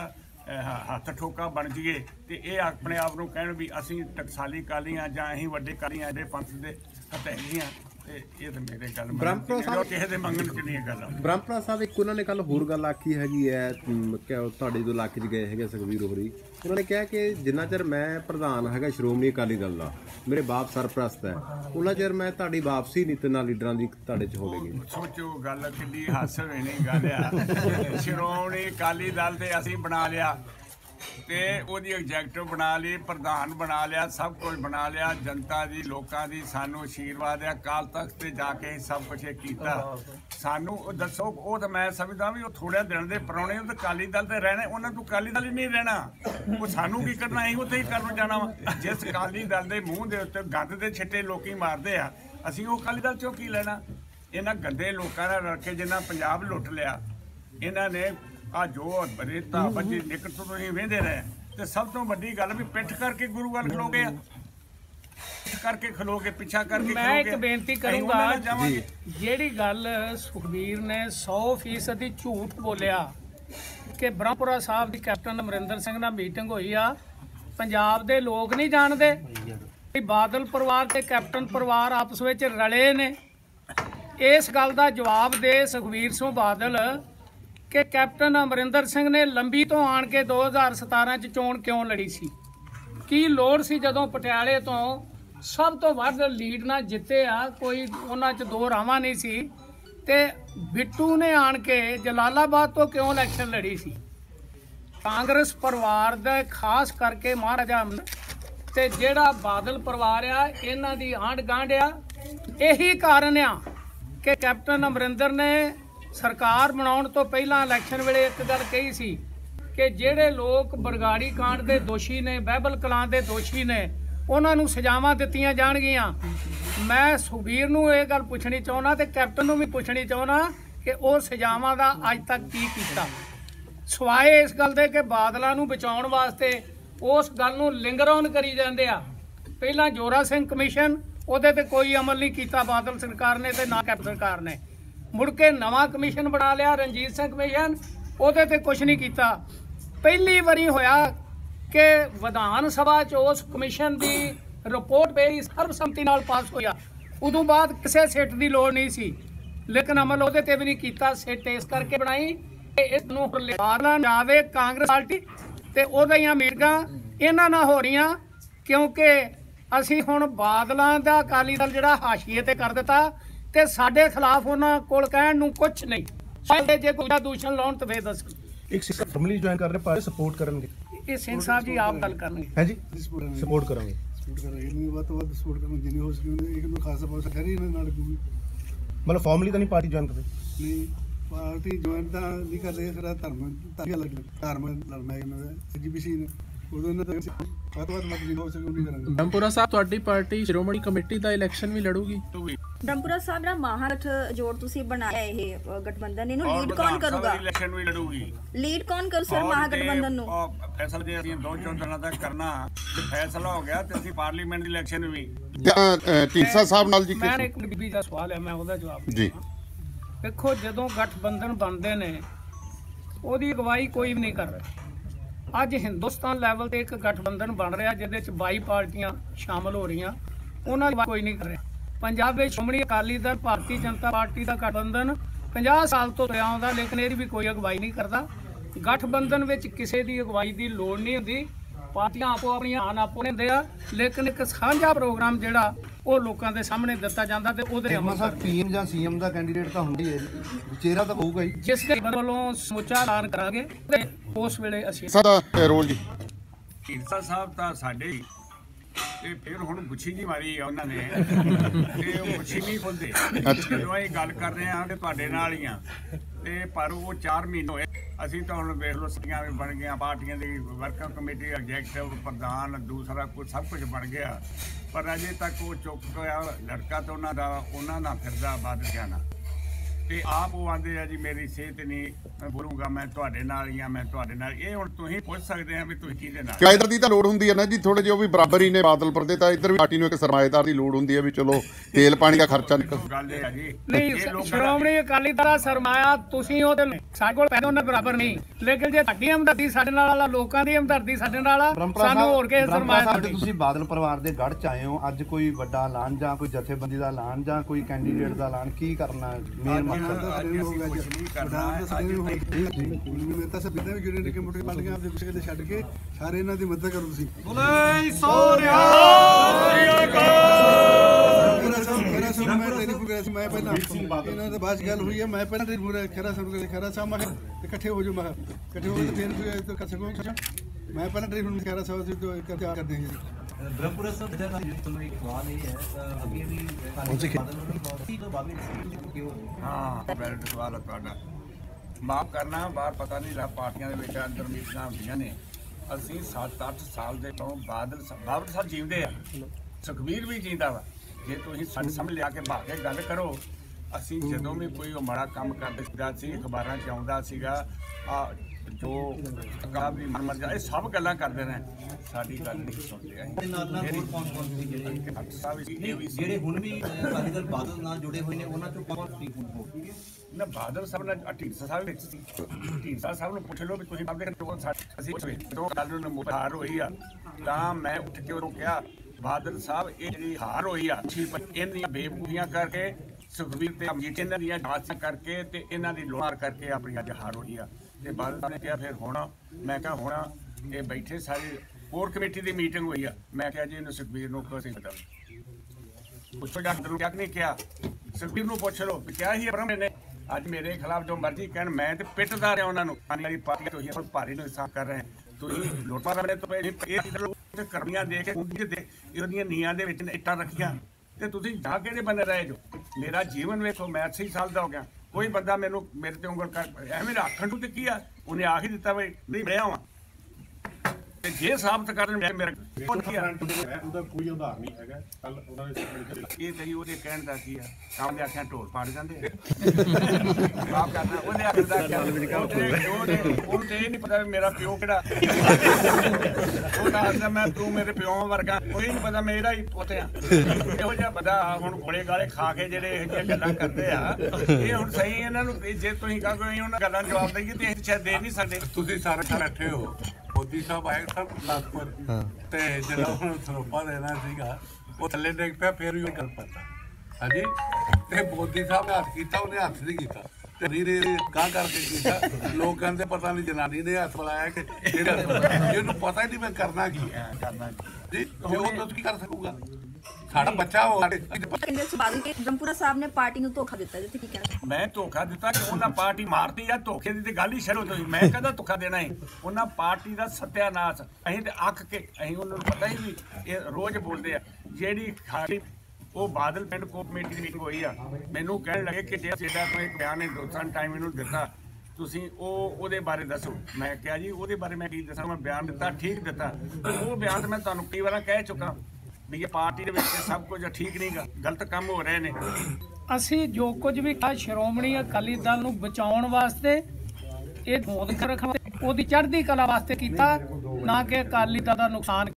Speaker 5: ਹੱਥ ਠੋਕਾ ਬਣ ਜੀਏ ਤੇ ਇਹ ਆਪਣੇ ਆਪ ਨੂੰ ਕਹਿਣ ਵੀ ਅਸੀਂ ਟਕਸਾਲੀ ਕਾਲੀਆਂ ਜਾਂ ਅਸੀਂ ਵੱਡੇ ਕਾਲੀਆਂ ਜਿਹੜੇ ਪੰਥ ਦੇ ਹਥੇਲੀਆਂ ਇਹ ਤਾਂ ਮੇਰੇ ਗੱਲ
Speaker 7: ਬ੍ਰਹਮਪੁਰਾ ਸਾਹਿਬ-
Speaker 5: ਕਿਸੇ ਦੇ ਮੰਗਣ ਚ ਨਹੀਂ ਇਹ ਗੱਲ
Speaker 7: ਬ੍ਰਹਮਪੁਰਾ ਸਾਹਿਬ ਇੱਕ ਉਹਨਾਂ ਨੇ ਕੱਲ ਹੋਰ ਗੱਲ ਆਖੀ ਹੈਗੀ ਹੈ ਅਮ, ਉਹ ਤੁਹਾਡੇ ਜੋ ਇਲਾਕੇ 'ਚ ਗਏ ਹੈਗੇ ਸੁਖਵੀਰ ਹੋਰੀ। ਉਹਨਾਂ ਨੇ ਕਿਹਾ ਕਿ ਜਿੰਨਾ ਚਿਰ ਮੈਂ ਪ੍ਰਧਾਨ ਹੈਗਾ ਸ਼੍ਰੋਮਣੀ ਅਕਾਲੀ ਦਲ ਦਾ ਮੇਰੇ ਬਾਪ ਸਰਪ੍ਰਸਤ ਹੈ ਉਹਨਾਂ ਚਿਰ ਮੈਂ ਤੁਹਾਡੀ ਵਾਪਸੀ ਨਹੀਂ ਤਿੰਨਾਂ ਲੀਡਰਾਂ ਦੀ ਤੁਹਾਡੇ 'ਚ ਹੋਵੇਗੀ।
Speaker 5: ਸੋਚੋ ਗੱਲ ਕਿੰਨੀ ਹਾਸਲ ਹੋਣੀ ਗੱਲ ਆ। ਸ਼੍ਰੋਮਣੀ ਅਕਾਲੀ ਦਲ ਤੇ ਅਸੀਂ ਬਣਾ ਲਿਆ। ਤੇ ਉਹਦੀ ਐਗਜ਼ੈਕਟਿਵ ਬਣਾ ਲਈ, ਪ੍ਰਧਾਨ ਬਣਾ ਲਿਆ, ਸਭ ਕੁਝ ਬਣਾ ਲਿਆ, ਜਨਤਾ ਦੀ, ਲੋਕਾਂ ਦੀ ਸਾਨੂੰ ਆਸ਼ੀਰਵਾਦ ਆ ਕਾਲ ਤਖਤ ਤੇ ਜਾ ਕੇ ਸਭ ਕੁਝ ਕੀਤਾ। ਸਾਨੂੰ ਉਹ ਦੱਸੋ, ਉਹ ਤਾਂ ਮੈਂ ਸਮਝਦਾ ਵੀ ਉਹ ਥੋੜਿਆਂ ਦਿਨ ਦੇ ਪਰੌਣੇ ਉਹ ਤਾਂ ਅਕਾਲੀ ਦਲ ਤੇ ਰਹਿਣਾ, ਉਹਨਾਂ ਤੋਂ ਅਕਾਲੀ ਦਲ ਹੀ ਨਹੀਂ ਰਹਿਣਾ। ਉਹ ਸਾਨੂੰ ਕੀ ਕਰਨਾ, ਅਸੀਂ ਉੱਥੇ ਹੀ ਕਰਨ ਜਾਣਾ ਵਾ। ਜਿਸ ਅਕਾਲੀ ਦਲ ਦੇ ਮੂੰਹ ਦੇ ਉੱਤੇ ਗੰਦ ਦੇ ਛਿੱਟੇ ਲੋਕੀ ਮਾਰਦੇ ਆ, ਅਸੀਂ ਉਹ ਅਕਾਲੀ ਦਲ ਚੋਂ ਕੀ ਲੈਣਾ? ਇਹਨਾਂ ਗੰਦੇ ਲੋਕਾਂ ਨਾਲ ਰਲ ਕੇ ਜਿਨ੍ਹਾਂ ਪੰਜਾਬ ਲੁੱਟ ਲਿਆ, ਇਹਨਾਂ ਨੇ ਆ ਜੋ ਰੇਤਾ ਬੱਜੀ ਨਿਕਲ ਤੋਂ ਤੁਸੀਂ ਵੇਂਦੇ ਰਹੇ ਤੇ ਸਭ ਤੋਂ ਵੱਡੀ ਗੱਲ ਵੀ ਪਿੱਠ ਕਰਕੇ ਗੁਰੂ ਵੱਲ ਖਲੋਗੇ ਆ ਪਿੱਠ ਕਰਕੇ ਖਲੋਗੇ ਪਿੱਛਾ ਕਰਕੇ
Speaker 6: ਮੈਂ ਇੱਕ। ਬੇਨਤੀ ਕਰੂੰਗਾ। ਜਿਹੜੀ ਗੱਲ ਸੁਖਬੀਰ ਨੇ 100% ਦੀ ਝੂਠ ਬੋਲਿਆ ਕਿ ਬ੍ਰਹਮਪੁਰਾ ਸਾਹਿਬ ਦੀ ਕੈਪਟਨ ਅਮਰਿੰਦਰ ਸਿੰਘ ਨਾਲ ਮੀਟਿੰਗ ਹੋਈ ਆ ਪੰਜਾਬ ਦੇ ਲੋਕ ਨਹੀਂ ਜਾਣਦੇ ਕਿ ਬਾਦਲ ਪਰਿਵਾਰ ਤੇ ਕੈਪਟਨ ਪਰਿਵਾਰ ਆਪਸ ਵਿੱਚ ਰਲੇ ਨੇ ਇਸ ਗੱਲ ਦਾ ਜਵਾਬ ਦੇ ਸੁਖਬੀਰ ਸਿੰਘ ਬਾਦਲ ਕਿ ਕੈਪਟਨ ਅਮਰਿੰਦਰ ਸਿੰਘ ਨੇ ਲੰਬੀ ਤੋਂ ਆਣ ਕੇ 2017 ਚ ਚੋਣ ਕਿਉਂ ਲੜੀ ਸੀ? ਕੀ ਲੋੜ ਸੀ ਜਦੋਂ ਪਟਿਆਲੇ ਤੋਂ ਸਭ ਤੋਂ ਵੱਧ ਲੀਡ ਨਾਲ ਜਿੱਤੇ ਆ ਕੋਈ ਉਹਨਾਂ 'ਚ ਦੋ ਰਾਵਾਂ ਨਹੀਂ ਸੀ। ਤੇ ਬਿੱਟੂ ਨੇ ਆਣ ਕੇ ਜਲਾਲਾਬਾਦ ਤੋਂ ਕਿਉਂ ਇਲੈਕਸ਼ਨ ਲੜੀ ਸੀ? ਕਾਂਗਰਸ ਪਰਿਵਾਰ ਦਾ ਖਾਸ ਕਰਕੇ ਮਹਾਰਾਜਾ ਅਮਨ ਤੇ ਜਿਹੜਾ ਬਾਦਲ ਪਰਿਵਾਰ ਆ, ਇਹਨਾਂ ਦੀ ਆਂਢ ਗਾਂਢ ਆ। ਇਹੀ ਕਾਰਨ ਆ ਕਿ ਕੈਪਟਨ ਅਮਰਿੰਦਰ ਨੇ ਸਰਕਾਰ ਬਣਾਉਣ ਤੋਂ ਪਹਿਲਾਂ ਇਲੈਕਸ਼ਨ ਵੇਲੇ ਇੱਕ ਗੱਲ ਕਹੀ ਸੀ ਕਿ ਜਿਹੜੇ ਲੋਕ ਬਰਗਾੜੀ ਕਾਂਡ ਦੇ ਦੋਸ਼ੀ ਨੇ, ਬਹਿਬਲ ਕਲਾਂ ਦੇ ਦੋਸ਼ੀ ਨੇ, ਉਹਨਾਂ ਨੂੰ ਸਜ਼ਾਵਾਂ ਦਿੱਤੀਆਂ ਜਾਣਗੀਆਂ। ਮੈਂ ਸੁਖਬੀਰ ਨੂੰ ਇਹ ਗੱਲ ਪੁੱਛਣੀ ਚਾਹੁੰਦਾ ਤੇ ਕੈਪਟਨ ਨੂੰ ਵੀ ਪੁੱਛਣੀ ਚਾਹੁੰਦਾ ਕਿ ਉਹ ਸਜ਼ਾਵਾਂ ਦਾ ਅੱਜ ਤੱਕ ਕੀ ਕੀਤਾ। ਸਵਾਏ ਇਸ ਗੱਲ ਦੇ ਕਿ ਬਾਦਲਾਂ ਨੂੰ ਬਚਾਉਣ ਵਾਸਤੇ ਉਸ ਗੱਲ ਨੂੰ ਲਿੰਗਰ ਔਨ ਕਰੀ ਜਾਂਦੇ ਆ। ਪਹਿਲਾਂ ਜੋਰਾ ਸਿੰਘ ਕਮਿਸ਼ਨ, ਉਹਦੇ ਤੇ ਕੋਈ ਅਮਲ ਨਹੀਂ ਕੀਤਾ ਬਾਦਲ ਸਰਕਾਰ ਨੇ ਤੇ ਨਾ ਕੈਪਟਨ ਸਰਕਾਰ ਨੇ। ਮੁੜ ਕੇ ਨਵਾਂ ਕਮਿਸ਼ਨ ਬਣਾ ਲਿਆ, ਰਣਜੀਤ ਸਿੰਘ ਕਮਿਸ਼ਨ। ਉਹਦੇ ਤੇ ਕੁਝ ਨਹੀਂ ਕੀਤਾ। ਪਹਿਲੀ ਵਾਰੀ ਹੋਇਆ ਕਿ ਵਿਧਾਨ ਸਭਾ ਚ ਉਸ ਕਮਿਸ਼ਨ ਦੀ ਰਿਪੋਰਟ ਬੇਰੀ ਸਰਬਸੰਮਤੀ ਨਾਲ ਪਾਸ ਹੋਇਆ ਉਦੋਂ ਬਾਅਦ ਕਿਸੇ ਸਿੱਟ ਦੀ ਲੋੜ ਨਹੀਂ ਸੀ। ਲੇਕਿਨ ਅਮਲ ਉਹਦੇ ਤੇ ਵੀ ਨਹੀਂ ਕੀਤਾ। ਸਿੱਟ ਇਸ ਕਰਕੇ ਬਣਾਈ ਕਿ ਇਸ ਨੂੰ ਲਿਆਦ ਜਾਵੇ ਕਾਂਗਰਸ ਪਾਰਟੀ ਤੇ ਉਹਦੀਆਂ ਮੀਟਿੰਗਾਂ ਇਹਨਾਂ ਨਾਲ ਹੋ ਰਹੀਆਂ, ਕਿਉਂਕਿ ਅਸੀਂ ਹੁਣ ਬਾਦਲਾਂ ਦਾ ਅਕਾਲੀ ਦਲ ਜਿਹੜਾ ਹਾਸ਼ੀਏ ਤੇ ਕਰ ਦਿੱਤਾ। ਤੇ ਸਾਡੇ ਖਿਲਾਫ ਉਹਨਾਂ ਕੋਲ ਕਹਿਣ ਨੂੰ ਕੁਝ ਨਹੀਂ। ਸਾਡੇ ਜੇ ਕੋਈ ਦੂਸ਼ਣ ਲਾਉਣ ਤਾਂ ਫੇਰ ਦੱਸੋ।
Speaker 2: ਇੱਕ ਸਿੱਖ ਫੈਮਿਲੀ ਜੁਆਇਨ ਕਰ ਰਹੇ ਪਾਰਟੀ ਸਪੋਰਟ ਕਰਨਗੇ।
Speaker 6: ਇਹ ਸਿੰਘ ਸਾਹਿਬ ਜੀ ਆਪ ਗੱਲ ਕਰਨਗੇ।
Speaker 2: ਹੈ ਜੀ? ਸਪੋਰਟ ਕਰਾਂਗੇ।
Speaker 8: ਸਪੋਰਟ ਕਰਾਂਗੇ। ਇਹਨੂੰ ਵੱਧ ਤੋਂ ਵੱਧ ਸਪੋਰਟ ਕਰਨ ਜਿੰਨੀ ਹੋ ਸਕੇ ਇੱਕ ਨੂੰ ਖਾਸਾ ਪਾਸਾ ਕਰੀ ਇਹਨਾਂ ਨਾਲ ਕੋਈ।
Speaker 2: ਮਤਲਬ ਫਾਰਮਲੀ ਤਾਂ ਨਹੀਂ ਪਾਰਟੀ ਜੁਆਇਨ ਕਰਦੇ?
Speaker 8: ਨਹੀਂ ਪਾਰਟੀ ਜੁਆਇਨ ਤਾਂ ਨਹੀਂ ਕਰਦੇ ਫਿਰ ਆਹ ਧਰਮ ਤਾਂ ਲੱਗ ਧਰਮ ਲੜਨਾ ਇਹਨਾਂ ਦਾ ਐਜੀਪੀਸੀ ਨੇ। ਦਾ
Speaker 9: ਬ੍ਰਹਮਪੁਰਾ ਸਾਹਿਬ ਤੁਹਾਡੀ ਪਾਰਟੀ ਸ਼੍ਰੋਮਣੀ ਕਮੇਟੀ ਦਾ ਇਲੈਕਸ਼ਨ ਵੀ ਲੜੂਗੀ।
Speaker 10: ਬ੍ਰਹਮਪੁਰਾ ਸਾਹਿਬ ਦਾ ਮਹਾਗਠ ਜੋੜ ਤੁਸੀਂ ਬਣਾਇਆ ਇਹ ਗਠਬੰਧਨ ਇਹਨੂੰ ਲੀਡ ਕੌਣ ਕਰੂਗਾ?
Speaker 5: ਦੀ ਇਲੈਕਸ਼ਨ ਵੀ ਲੜੂਗੀ।
Speaker 10: ਲੀਡ ਕੌਣ ਕਰੂ ਸਰ ਮਹਾਗਠਬੰਧਨ ਨੂੰ?
Speaker 5: ਫੈਸਲਾ ਜੇ ਅਸੀਂ ਦੋ ਚੋਣ ਤੱਕ ਕਰਨਾ ਤੇ ਫੈਸਲਾ ਹੋ ਗਿਆ ਤੇ ਅਸੀਂ ਪਾਰਲੀਮੈਂਟ ਦੀ ਇਲੈਕਸ਼ਨ ਵੀ
Speaker 1: ਢੀਂਡਸਾ ਸਾਹਿਬ ਨਾਲ ਜੀ
Speaker 6: ਮੈਂ ਇੱਕ ਬੀਬੀ ਦਾ ਸਵਾਲ ਹੈ ਮੈਂ ਉਹਦਾ ਜਵਾਬ
Speaker 1: ਜੀ।
Speaker 6: ਦੇਖੋ ਜਦੋਂ ਗਠਬੰਧਨ ਬਣਦੇ ਨੇ ਉਹਦੀ ਅਗਵਾਈ ਕੋਈ ਵੀ ਨਹੀਂ ਕਰ ਰਿਹਾ। ਅੱਜ ਹਿੰਦੁਸਤਾਨ ਲੈਵਲ ਤੇ ਇੱਕ ਗਠਬੰਧਨ ਬਣ ਰਿਹਾ ਜਿਹਦੇ ਚ 22 ਪਾਰਟੀਆਂ ਸ਼ਾਮਲ ਹੋ ਰਹੀਆਂ। ਉਹਨਾਂ ਦੀ ਕੋਈ ਨਹੀਂ ਕਰ ਰਿਹਾ। ਪੰਜਾਬ ਵਿੱਚ ਸ਼੍ਰੋਮਣੀ ਅਕਾਲੀ ਦਲ ਭਾਰਤੀ ਜਨਤਾ ਪਾਰਟੀ ਦਾ ਗਠਬੰਧਨ 50 ਸਾਲ ਤੋਂ ਰਿਹਾ ਆਉਂਦਾ ਲੇਕਿਨ ਇਹਦੀ ਵੀ ਕੋਈ ਅਗਵਾਈ ਨਹੀਂ ਕਰਦਾ। ਗਠਬੰਧਨ ਵਿੱਚ ਕਿਸੇ ਦੀ ਅਗਵਾਈ ਦੀ ਲੋੜ ਨਹੀਂ ਹੁੰਦੀ। ਪਾਰਟੀਆਂ ਆਪੋ ਆਪਣੀਆਂ ਆਨ ਆਪੋ ਹੁੰਦੇ ਆ ਲੇਕਿਨ ਇੱਕ ਸਾਂਝਾ ਪ੍ਰੋਗਰਾਮ ਜਿਹੜਾ ਉਹ ਲੋਕਾਂ ਦੇ ਸਾਹਮਣੇ ਦਿੱਤਾ ਜਾਂਦਾ ਤੇ ਉਹਦੇ ਅਮਲ ਕਰਦੇ
Speaker 8: ਪੀਐਮ ਜਾਂ ਸੀਐਮ ਦਾ ਕੈਂਡੀਡੇਟ ਤਾਂ ਹੁੰਦਾ ਹੀ ਚਿਹਰਾ ਤਾਂ ਹੋਊਗਾ ਹੀ।
Speaker 6: ਜਿਸ ਦੇ ਵੱਲੋਂ ਸਮੁੱਚਾ ਐਲਾਨ ਕਰਾਂਗੇ ਉਸ ਵੇਲੇ ਅਸੀਂ
Speaker 1: ਸਾਡਾ ਰੋਲ ਜੀ।
Speaker 5: ਢੀਂਡਸਾ ਸਾਹਿਬ ਤਾਂ ਸਾਡੇ ਹੀ। ਤੇ ਫਿਰ ਹੁਣ ਗੁੱਛੀ ਜੀ ਮਾਰੀ ਆ ਉਹਨਾਂ ਨੇ? ਤੇ ਉਹ ਗੁੱਛੀ ਨਹੀਂ ਖੁੱਲਦੇ। ਜਦੋਂ ਅਸੀਂ ਗੱਲ ਕਰ ਰਹੇ ਹਾਂ ਤੇ ਤੁਹਾਡੇ ਨਾਲ ਹੀ ਆ। ਤੇ ਪਰ ਉਹ 4 ਮਹੀਨੇ ਹੋਏ। ਅਸੀਂ ਤਾਂ ਹੁਣ ਵੇਖ ਲਓ ਸਟੀਆਂ ਵੀ ਬਣ ਗਈਆਂ ਪਾਰਟੀਆਂ ਦੀ ਵਰਕਿੰਗ ਕਮੇਟੀ ਐਗਜ਼ੈਕਟਿਵ ਪ੍ਰਧਾਨ ਦੂਸਰਾ ਕੁਝ ਸਭ ਕੁਝ ਬਣ ਗਿਆ। ਪਰ ਅਜੇ ਤੱਕ ਉਹ ਚੁੱਪ ਹੋਇਆ ਲੜਕਾ ਤਾਂ ਉਹਨਾਂ ਦਾ ਉਹਨਾਂ ਨਾਲ ਫਿਰਦਾ ਬਾਦ ਜਾਣਾ ਤੇ ਆਪ ਉਹ ਆਂਦੇ ਆ ਜੀ ਮੇਰੀ ਸਿਹਤ ਨਹੀਂ ਮੈਂ ਬੋਲੂੰਗਾ ਮੈਂ ਤੁਹਾਡੇ ਨਾਲ ਹੀ ਆ ਮੈਂ ਤੁਹਾਡੇ ਨਾਲ ਇਹ ਹੁਣ ਤੁਸੀਂ ਪੁੱਛ ਸਕਦੇ ਆ ਵੀ ਤੁਸੀਂ ਕਿਹਦੇ ਨਾਲ?
Speaker 1: ਕਿਆ ਇਧਰ ਦੀ ਤਾਂ ਲੋੜ ਹੁੰਦੀ ਹੈ ਨਾ ਜੀ ਥੋੜੇ ਜਿਹਾ ਉਹ ਵੀ ਬਰਾਬਰ ਹੀ ਨੇ ਬਾਦਲਪੁਰ ਦੇ ਤਾਂ ਇੱਧਰ ਵੀ ਪਾਰਟੀ ਨੂੰ ਇੱਕ ਸਰਮਾਏਦਾਰ ਦੀ ਲੋੜ ਹੁੰਦੀ ਹੈ ਵੀ ਚਲੋ ਤੇਲ ਪਾਣੀ ਦਾ ਖਰਚਾ ਨਿਕਲ
Speaker 5: ਗੱਲ ਇਹ ਆ ਜੀ।
Speaker 6: ਨਹੀਂ
Speaker 5: ਇਹ ਲੋਕਾਂ ਦਾ-
Speaker 6: ਸ਼੍ਰੋਮਣੀ ਅਕਾਲੀ ਦਲ ਦਾ ਸਰਮਾਇਆ ਤੁਸੀਂ ਉਹਦੇ ਲਈ। ਸਾਡੇ ਕੋਲ ਪੈਸੇ ਉਹਨਾਂ ਬਰਾਬਰ ਨਹੀਂ। ਲੇਕਿਨ ਜੇ ਤੁਹਾਡੀ ਹਮਦਰਦੀ ਸਾਡੇ ਨਾਲ ਵਾਲਾ ਲੋਕਾਂ ਦੀ ਹਮਦਰਦੀ ਸਾਡੇ ਨਾਲ ਸਾਨੂੰ ਹੋਰ ਕੇ ਸਰਮਾਇਆ ਤੁਹਾਡੀ।
Speaker 8: ਤੁਸੀਂ ਬਾਦਲ ਪਰਿਵਾਰ ਦੇ ਗੜ ਚ ਆਏ ਹੋ ਅੱਜ ਕੋਈ ਵੱਡਾ ਐਲਾਨ ਜਾਂ ਕੋਈ ਜਥੇਬੰਦੀ ਦਾ ਐਲਾਨ ਜਾਂ ਕੋਈ ਕੈਂਡੀਡੇਟ ਦਾ ਐਲਾਨ ਕੀ ਕਰਨਾ? ਮੇਨ ਮਕਸਦ
Speaker 5: ਅੱਜ ਅਸੀਂ ਕੁਝ ਨਹੀਂ ਕਰਨਾ ਅੱਜ
Speaker 8: ਮੈਂ ਤਾਂ ਸਭ ਜਿੰਨੇ ਵੀ ਯੂਨੀਅਨ ਦੇ ਕਮੇਟੀ ਬਣ ਗਏ ਆਪਦੇ ਕੁਛ ਕਦੇ ਛੱਡ ਕੇ ਸਾਰੇ ਇਹਨਾਂ ਦੀ ਮਦਦ ਕਰੋ ਤੁਸੀਂ। ਬੋਲੇ ਸੋਰਿਆ ਖੇਰਾ ਸਾਹਿਬ ਮੈਂ ਤੇਰੀ ਪੁਗਰਾ ਸੀ ਮੈਂ ਪਹਿਲਾਂ ਇਹਨਾਂ ਦੇ ਬਾਅਦ ਗੱਲ ਹੋਈ ਹੈ ਮੈਂ ਪਹਿਲਾਂ ਤੇਰੀ ਪੁਗਰਾ ਖੇਰਾ ਸਾਹਿਬ ਦੇ ਖੇਰਾ ਸਾਹਿਬ ਮੈਂ ਇਕੱਠੇ ਹੋ ਜੋ ਮੈਂ ਇਕੱਠੇ ਹੋ ਕੇ ਫੇਰ ਕਰ ਸਕੋ ਮੈਂ ਪਹਿਲਾਂ ਤੇਰੀ ਹੁਣ ਖੇਰਾ ਸਾਹਿਬ ਤੋਂ ਕਰਦੇ ਹਾਂ
Speaker 11: ब्रह्मपुरा सब इधर का तुम्हें एक सवाल ये है अ, अभी अभी बादल की बहुत तो बादल की क्यों
Speaker 5: ਹਾਂ ਵੈਲਿਡ ਸਵਾਲ ਹੈ ਤੁਹਾਡਾ ਮਾਫ ਕਰਨਾ ਬਾਹਰ ਪਤਾ ਨਹੀਂ ਲੱਗਾ ਪਾਰਟੀਆਂ ਦੇ ਵਿੱਚ ਅੰਦਰ ਮੀਟਿੰਗਾਂ ਹੁੰਦੀਆਂ ਨੇ ਅਸੀਂ 7-8 ਸਾਲ ਦੇ ਤੋਂ ਬਾਦਲ ਸਾਹਿਬ- ਬਾਦਲ ਸਾਹਿਬ ਜੀਉਂਦੇ ਆ ਸੁਖਬੀਰ ਵੀ ਜੀਂਦਾ ਵਾ ਜੇ ਤੁਸੀਂ ਸਾਡੇ ਸਾਹਮਣੇ ਲਿਆ ਕੇ ਬਾਹ ਕੇ ਗੱਲ ਕਰੋ ਅਸੀਂ ਜਦੋਂ ਵੀ ਕੋਈ ਉਹ ਮਾੜਾ ਕੰਮ ਕਰਦੇ ਸੀਗਾ ਸੀ ਅਖਬਾਰਾਂ 'ਚ ਆਉਂਦਾ ਸੀਗਾ ਆ ਜੋ ਗਾ ਵੀ ਮਰ ਮਰ ਜਾ ਇਹ ਸਭ ਗੱਲਾਂ ਕਰਦੇ ਨੇ। ਸਾਡੀ ਗੱਲ ਨਹੀਂ ਸੁਣਦੇ ਅਸੀਂ।
Speaker 11: ਨਾਲ ਨਾਲ ਹੋਰ ਕੌਣ ਕੌਣ ਸੀ ਜਿਹੜੇ
Speaker 5: ਡਾਕਟਰ ਸਾਹਿਬ ਜੀ ਇਹ ਵੀ ਸੀ।
Speaker 11: ਜਿਹੜੇ ਹੁਣ ਵੀ ਅ, ਅਕਾਲੀ ਦਲ ਬਾਦਲ ਨਾਲ ਜੁੜੇ ਹੋਏ ਨੇ ਉਹਨਾਂ ਚੋਂ ਕੌਣ ਸੀ ਹੁਣ ਹੋ
Speaker 5: ਨਾ ਬਾਦਲ ਸਾਹਿਬ ਨਾਲ ਢੀਂਡਸਾ ਸਾਹਿਬ ਵਿੱਚ ਸੀ। ਢੀਂਡਸਾ ਸਾਹਿਬ ਨੂੰ ਪੁੱਛ ਲਓ ਵੀ ਤੁਸੀਂ ਆਪਣੇ ਕੋਲ ਸਾਡੇ ਅਸੀਂ ਪੁੱਛੇ ਜਦੋਂ ਗੱਲ ਨੂੰ ਮੁਹਾਰ ਹੋਈ ਆ। ਤਾਂ ਮੈਂ ਉੱਠ ਕੇ ਉਹਨੂੰ ਕਿਹਾ ਬਾਦਲ ਸਾਹਿਬ ਇਹ ਜਿਹੜੀ ਹਾਰ ਹੋਈ ਆ ਛੀ ਇਹਦੀਆਂ ਬੇਵਕੂਫੀਆਂ ਕਰਕੇ ਸੁਖਵੀਰ ਤੇ ਅਮਜੀਤ ਇਹਨਾਂ ਦੀਆਂ ਜਾਂਚਾਂ ਕਰਕੇ ਤੇ ਇਹਨਾਂ ਦੀ ਲੋਹਾਰ ਕਰਕੇ ਆਪਣੀ ਅੱਜ ਹਾਰ ਹੋਈ ਆ। ਤੇ ਬਾਦਲ ਨੇ ਕਿਹਾ, ਫਿਰ ਹੋਣਾ ਮੈਂ ਕਿਹਾ, ਹੋਣਾ ਇਹ ਬੈਠੇ ਸਾਰੇ ਕੋਰ ਕਮੇਟੀ ਦੀ ਮੀਟਿੰਗ ਹੋਈ ਆ। ਮੈਂ ਕਿਹਾ ਜੀ, ਇਹਨੂੰ ਸੁਖਬੀਰ ਨੂੰ ਕੋਈ ਪਤਾ। ਪੁੱਛੋ ਡਾਕਟਰ ਨੂੰ ਕਿਹਾ ਨਹੀਂ ਕਿਹਾ ਸੁਖਬੀਰ ਨੂੰ ਪੁੱਛ ਲਓ ਕਿਹਾ ਹੀ ਬ੍ਰਹਮ ਨੇ। ਅੱਜ ਮੇਰੇ ਖਿਲਾਫ ਜੋ ਮਰਜ਼ੀ ਕਹਿਣ, ਮੈਂ ਤੇ ਪਿੱਟਦਾ ਰਿਹਾ ਉਹਨਾਂ ਨੂੰ। ਪਾਣੀ ਵਾਲੀ ਪਾਰਟੀ ਤੁਸੀਂ ਹੁਣ ਭਾਰੀ ਨੂੰ ਹਿਸਾਬ ਕਰ ਰਹੇ ਤੁਸੀਂ ਲੋਟਾ ਰਮਣੇ ਤੋਂ ਇਹ ਇਧਰ ਕਰਮੀਆਂ ਦੇ ਕੇ ਕੁੰਡੀ ਦੇ, ਇਹਦੀਆਂ ਨੀਆਂ ਦੇ ਵਿੱਚ ਇੱਟਾਂ ਰੱਖੀਆਂ, ਤੇ ਤੁਸੀਂ ਜਾ ਦੇ ਬੰਦੇ ਰਹੇ ਜੋ ਮੇਰਾ ਜੀਵਨ ਵੇਖੋ, ਮੈਂ 80 ਸਾਲ ਦਾ ਹੋ ਗਿਆ। ਕੋਈ ਬੰਦਾ ਮੈਨੂੰ ਮੇਰੇ ਤੇ ਉਂਗਲ ਕਰ ਐਵੇਂ ਆਖਣ ਨੂੰ ਤੇ ਕੀ ਆ? ਉਹਨੇ ਆਖ ਹੀ ਦਿੱਤਾ ਬਈ ਨਹੀਂ, ਮੈਂ ਆਵਾਂ। ਤੇ ਜੇ ਸਾਬਤ ਕਰਨ ਮੈਂ ਮੇਰਾ
Speaker 1: ਉਹਦਾ ਕੋਈ ਆਧਾਰ ਨਹੀਂ ਹੈਗਾ। ਕੱਲ ਉਹਨਾਂ ਨੇ
Speaker 5: ਇਹ ਤੇਰੀ ਉਹਦੇ ਕਹਿਣ ਦਾ ਕੀ ਆ? ਕੰਮ ਦੇ ਆਖਿਆ ਢੋਲ ਪਾੜ ਜਾਂਦੇ ਮਾਫ ਕਰਨਾ ਉਹਦੇ ਆਖਣ ਦਾ ਕੀ ਉਹਨੂੰ ਤੇ ਇਹ ਨਹੀਂ ਪਤਾ ਮੇਰਾ ਪਿਓ ਕਿਹੜਾ। ਉਹ ਆਖਦਾ ਮੈਂ ਤੂੰ ਮੇਰੇ ਪਿਓ ਵਰਗਾ ਕੋਈ ਨਹੀਂ ਪਤਾ ਮੇਰਾ ਹੀ ਪੁੱਤ ਆ। ਇਹੋ ਜਿਹਾ ਬੰਦਾ ਹੁਣ ਗੋਲੇ ਗਾਲੇ ਖਾ ਕੇ ਜਿਹੜੇ ਇਹ ਜਿਹੀਆਂ ਗੱਲਾਂ ਕਰਦੇ ਆ ਇਹ ਹੁਣ ਸਹੀ ਇਹਨਾਂ ਨੂੰ ਇਹ ਜੇ ਤੁਸੀਂ ਕਹੋ ਉਹਨਾਂ ਗੱਲਾਂ ਜਵਾਬ ਦੇਈਏ ਤੇ ਅਸੀਂ ਸ਼ਾਇਦ ਦੇ ਨਹੀਂ ਸਕਦੇ।
Speaker 12: ਤੁਸੀਂ ਸਾਰੇ ਇਕੱਠੇ ਹੋ। ਮੋਦੀ ਸਾਹਿਬ ਆਏ ਸਨ ਨਾਗਪੁਰ ਤੇ ਜਦੋਂ ਹੁਣ ਸਰੋਪਾ ਦੇਣਾ ਸੀਗਾ ਉਹ ਥੱਲੇ ਡਿੱਗ ਪਿਆ ਫਿਰ ਵੀ ਉਹ ਗੱਲ ਪਤਾ। ਹਾਂਜੀ? ਤੇ ਮੋਦੀ ਸਾਹਿਬ ਨੇ ਹੱਥ ਕੀਤਾ ਉਹਨੇ ਹੱਥ ਨਹੀਂ ਕੀਤਾ। ਤੇ ਨੀਰੇ ਕਾਂ ਕਰਕੇ ਕੀਤਾ। ਲੋਕ ਕਹਿੰਦੇ ਪਤਾ ਨਹੀਂ ਜਨਾਨੀ ਨੇ ਹੱਥ ਮਿਲਾਇਆ ਕਿ। ਇਹਨੂੰ ਪਤਾ ਹੀ ਨਹੀਂ ਮੈਂ ਕਰਨਾ ਕੀ ਹੈ। ਕਰਨਾ ਕੀ ਜੀ ਤੇ ਉਹ ਤਾਂ ਕੀ ਕਰ ਸਕੂਗਾ? ਸਾਡਾ ਬੱਚਾ ਹੋ ਸਾਡੇ
Speaker 10: ਕਹਿੰਦੇ ਸੁਭਾਵਿਕ ਕਿ ਬ੍ਰਹਮਪੁਰਾ ਸਾਹਿਬ ਨੇ ਪਾਰਟੀ ਨੂੰ ਧੋਖਾ ਦਿੱਤਾ ਜਿੱਥੇ ਕੀ ਕਹਿਣਾ?
Speaker 5: ਮੈਂ ਧੋਖਾ ਦਿੱਤਾ ਕਿ ਉਹਨਾਂ ਪਾਰਟੀ ਮਾਰਤੀ ਆ ਧੋਖੇ ਦੀ ਤੇ ਗੱਲ ਹੀ ਸ਼ੁਰੂ ਹੋਈ ਮੈਂ ਕਹਦਾ ਧੋਖਾ ਦੇਣਾ ਹੈ ਉਹਨਾਂ ਪਾਰਟੀ ਦਾ ਸਤਿਆਨਾਸ਼। ਅਸੀਂ ਤੇ ਅੱਕ ਕੇ ਅਸੀਂ ਉਹਨਾਂ ਨੂੰ ਪਤਾ ਹੀ ਨਹੀਂ ਇਹ ਰੋਜ਼ ਬੋਲਦੇ ਆ ਜਿਹੜੀ ਖਾੜੀ ਉਹ ਬਾਦਲ ਪਿੰਡ ਕੋ ਕਮੇਟੀ ਦੀ ਮੀਟਿੰਗ ਹੋਈ ਆ ਮੈਨੂੰ ਕਹਿਣ ਲੱਗੇ ਕਿ ਜੇ ਜਿਹੜਾ ਕੋਈ ਬਿਆਨ ਨੇ ਦੋਸਤਾਂ ਟਾਈਮ ਇਹਨੂੰ ਦਿੱਤਾ ਤੁਸੀਂ ਉਹ ਉਹਦੇ ਬਾਰੇ ਦੱਸੋ। ਮੈਂ ਕਿਹਾ ਜੀ ਉਹਦੇ ਬਾਰੇ ਮੈਂ ਕੀ ਦੱਸਾਂ? ਮੈਂ ਬਿਆਨ ਦਿੱਤਾ ਠੀਕ ਦਿੱਤਾ। ਉਹ ਬਿਆਨ ਮੈਂ ਤੁਹਾਨੂੰ ਕਈ ਵਾਰ ਕਹਿ ਚੁੱਕਾ। ਵੀ ਇਹ ਪਾਰਟੀ ਦੇ ਵਿੱਚ ਸਭ ਕੁਝ ਠੀਕ ਨਹੀਂਗਾ ਗਲਤ ਕੰਮ ਹੋ ਰਹੇ ਨੇ।
Speaker 6: ਅਸੀਂ ਜੋ ਕੁਝ ਵੀ ਕਿਹਾ ਸ਼੍ਰੋਮਣੀ ਅਕਾਲੀ ਦਲ ਨੂੰ ਬਚਾਉਣ ਵਾਸਤੇ ਇਹ ਹੋਂਦ ਰੱਖਣ ਵਾਸਤੇ ਉਹਦੀ ਚੜ੍ਹਦੀ ਕਲਾ ਵਾਸਤੇ ਕੀਤਾ, ਨਾ ਕਿ ਅਕਾਲੀ ਦਲ ਦਾ ਨੁਕਸਾਨ